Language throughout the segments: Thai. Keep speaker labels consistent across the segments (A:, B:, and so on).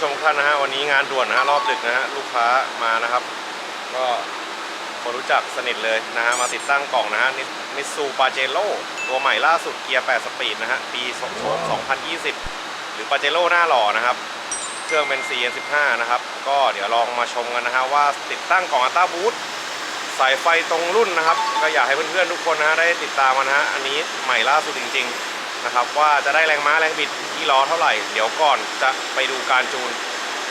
A: ผู้ชมทุกท่านนะฮะวันนี้งานด่วนนะฮะรอบดึกนะฮะลูกค้ามานะครับ ก็คนรู้จักสนิทเลยนะฮะมาติดตั้งกล่องนะฮะมิซูปาเจโร่ตัวใหม่ล่าสุดเกียร์ 8 สปีดนะฮะปี2020 หรือปาเจโร่หน้าหล่อนะครับ เครื่องเป็น CN15 นะครับ ก็เดี๋ยวลองมาชมกันนะฮะว่าติดตั้งกล่องอัลต้าบูทสายไฟตรงรุ่นนะครับ ก็อยากให้เพื่อนๆทุกคนนะฮะได้ติดตามมานะฮะอันนี้ใหม่ล่าสุดจริง ๆ นะครับว่าจะได้แรงม้าแรงบิดที่ล้อเท่าไหร่ เดี๋ยวก่อนจะไปดูการจูน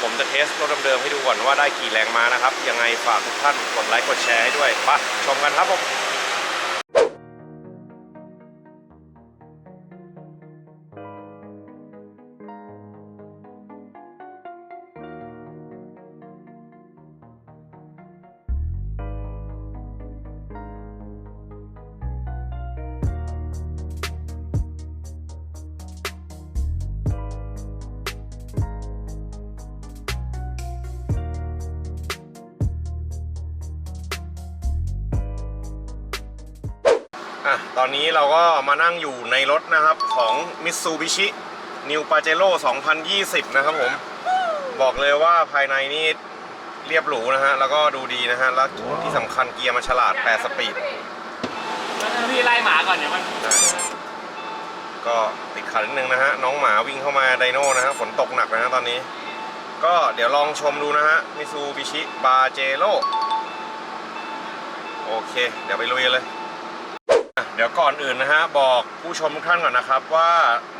A: ผมจะเทสรถเดิมๆให้ดูก่อนว่าได้กี่แรงม้านะครับ ยังไงฝากทุกท่านกดไลค์กดแชร์ให้ด้วยไปชมกันครับผม อะตอนนี้เราก็มานั่งอยู่ในรถนะครับของ Mitsubishi New Pajero 2020 นะครับผม บอกเลยว่าภายในนี่เรียบหรูนะฮะ แล้วก็ดูดีนะฮะ แล้วที่สำคัญเกียร์มันฉลาด 8 สปีด
B: พี่ไล่หมาก่อนเดี๋ยวมัน
A: ก็ติดขัดนิดนึงนะฮะ น้องหมาวิ่งเข้ามาไดโน่นะฮะฝนตกหนักนะฮะตอนนี้ ก็เดี๋ยวลองชมดูนะฮะ Mitsubishi Pajero โอเค เดี๋ยวไปลุยกันเลยอะ เดี๋ยวก่อนอื่นนะฮะ บอกผู้ชมทุกท่านก่อนนะครับว่า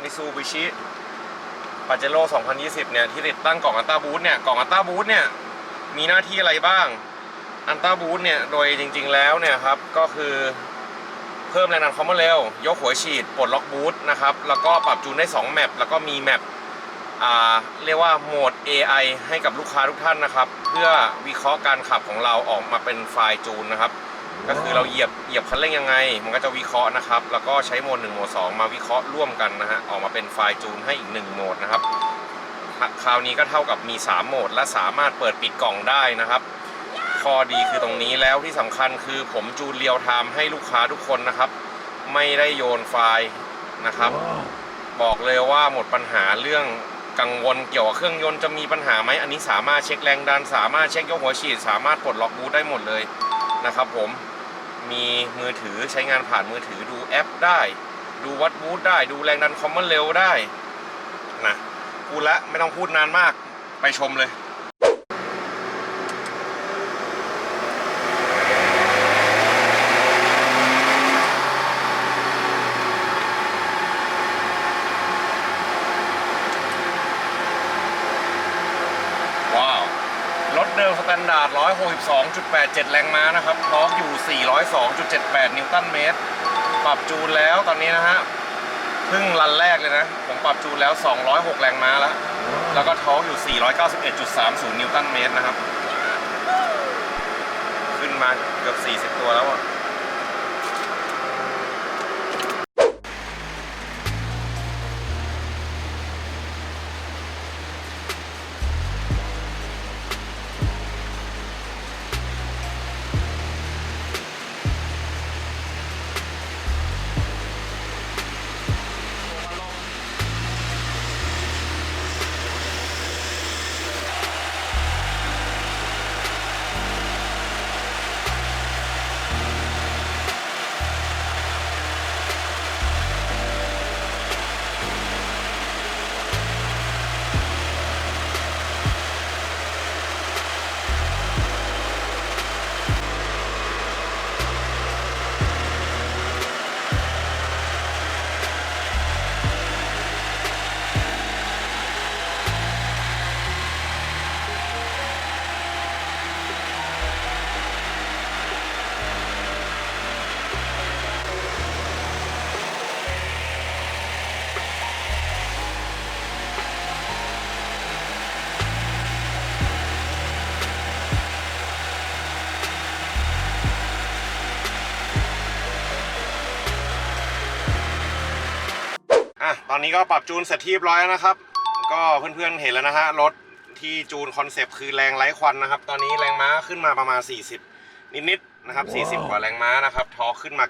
A: Mitsubishi Pajero 2020 เนี่ย ที่ติดตั้งกล่องอัลต้าบูทเนี่ย กล่องอัลต้าบูทเนี่ย มีหน้าที่อะไรบ้าง อัลต้าบูทเนี่ย โดยจริง ๆ แล้วเนี่ยครับ ก็คือเพิ่มแรงดันความเร็ว ยกหัวฉีด ปลดล็อกบูทนะครับ แล้วก็ปรับจูนได้ 2 แมป แล้วก็มีแมปอ่าเรียกว่าโหมด AI ให้กับลูกค้าทุกท่านนะครับ เพื่อวิเคราะห์การขับของเราออกมาเป็นไฟล์จูนนะครับ ก็คือเราเหยียบเหยียบคันเร่งยังไง มันก็จะวิเคราะห์นะครับ แล้วก็ใช้โหมด1โหมด2มาวิเคราะห์ร่วมกันนะฮะออกมาเป็นไฟล์จูนให้อีก 1 โหมดนะครับ คราวนี้ก็เท่ากับมี 3 โหมด และสามารถเปิดปิดกล่องได้นะครับข้อดีคือตรงนี้แล้วที่สำคัญคือผมจูนเรียลไทม์ให้ลูกค้าทุกคนนะครับ ไม่ได้โยนไฟล์นะครับ บอกเลยว่าหมดปัญหาเรื่องกังวลเกี่ยวกับเครื่องยนต์จะมีปัญหาไหมอันนี้สามารถเช็คแรงดัน สามารถเช็คยกหัวฉีด สามารถปลดล็อกบูทได้หมดเลยนะครับผม มีมือถือใช้งานผ่านมือถือดูแอปได้ ดูวัดบูตได้ ดูแรงดันคอมมอนเร็วได้นะพูดละไม่ต้องพูดนานมากไปชมเลย ว้าว รถเดาร์ด162.87 แรงม้านะครับทอกอยู่ 402.78 นิวตันเมตร ปรับจูนแล้วตอนนี้นะฮะเพิ่งรันแรกเลยนะ ผมปรับจูนแล้ว 206 แรงม้าแล้ว แล้วก็ทองอยู่ 491.30 นิวตันเมตรนะครับ ขึ้นมาเกือบ 40 ตัวแล้วอะ ตอนนี้ก็ปรับจูนเสร็จที่เรียบร้อยแล้วนะครับ ก็เพื่อนๆเห็นแล้วนะฮะรถที่จูนคอนเซปต์คือแรงไร้ควันนะครับ ตอนนี้แรงม้าขึ้นมาประมาณ 40 นิดๆนะครับ 40 กว่าแรงม้านะครับทอร์คขึ้นมา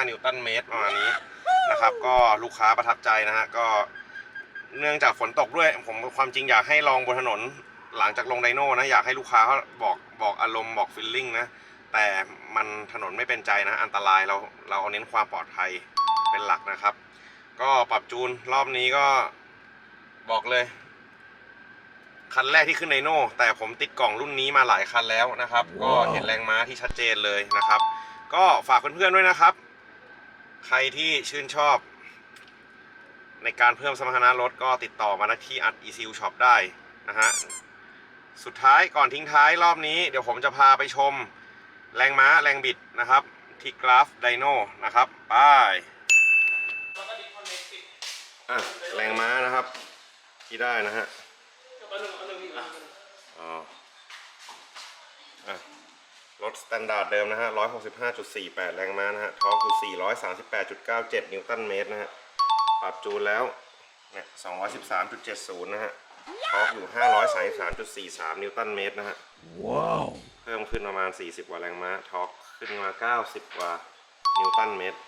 A: 95 นิวตันเมตรประมาณนี้นะครับ ก็ลูกค้าประทับใจนะฮะก็เนื่องจากฝนตกด้วย ผมความจริงอยากให้ลองบนถนนหลังจากลงไดโน่นะอยากให้ลูกค้าเขาบอกบอกอารมณ์บอกฟีลลิ่งนะแต่มันถนนไม่เป็นใจนะอันตรายเราเราเอาเน้นความปลอดภัยเป็นหลักนะครับ ก็ปรับจูนรอบนี้ก็บอกเลย คันแรกที่ขึ้นไดโน่แต่ผมติดกล่องรุ่นนี้มาหลายคันแล้วนะครับ ก็เห็นแรงม้าที่ชัดเจนเลยนะครับ ก็ฝากเพื่อนๆด้วยนะครับ ใครที่ชื่นชอบ ในการเพิ่มสมรรถนะรถก็ติดต่อมาที่อัด ECU Shop ได้นะฮะสุดท้ายก่อนทิ้งท้ายรอบนี้ เดี๋ยวผมจะพาไปชม แรงม้าแรงบิดนะครับ ที่กราฟไดโนนะครับไป
B: แล้วก็ดิคอนเนคติด
A: อะแรงม้านะครับที่ได้นะฮะ
B: ก็หนึ่งอันหนึ่งอีกอะ
A: อ๋ออะรถสแตนดาร์ดเดิมนะฮะ 165.48 แรงม้านะฮะ ทอร์กอยู่ 438.97 นิวตันเมตรนะฮะ ปรับจูนแล้ว เนี่ย 213.70 นะฮะ ทอร์กอยู่ 533.43 นิวตันเมตรนะฮะ ว้าว เพิ่มขึ้นประมาณ 40 กว่าแรงม้า ทอร์กขึ้นมา 90 กว่า นิวตันเมตร